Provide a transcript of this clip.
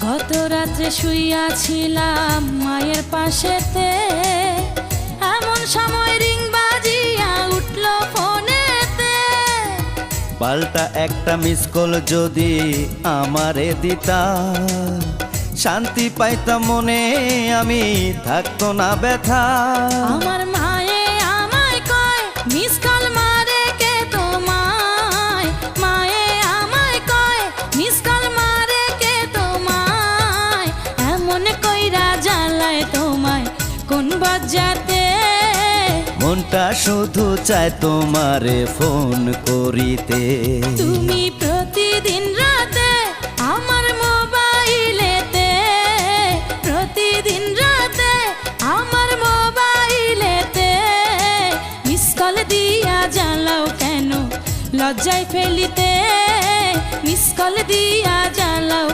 গত রাত্রে শুইয়াছিলাম মায়ের পাশেতে। এমন সময় রিং বাজিয়া উঠল ফোনেতে। পাল্টা একটা মিস কল যদি আমারে দিতা। শান্তি পাইতাম মনে আমি থাকতো না ব্যথা। আমার কইরা জ্বালায় তোমায়। কোন বজ্জাতে মনটা শুধু চায় তোমারে ফোন করিতে। তুমি প্রতিদিন রাতে আমার মোবাইলেতে প্রতিদিন রাতে আমার মোবাইলেতে মিস কল দিয়া জ্বালাও কেন? লজ্জায় ফেলিতে মিস কল দিয়া জ্বালাও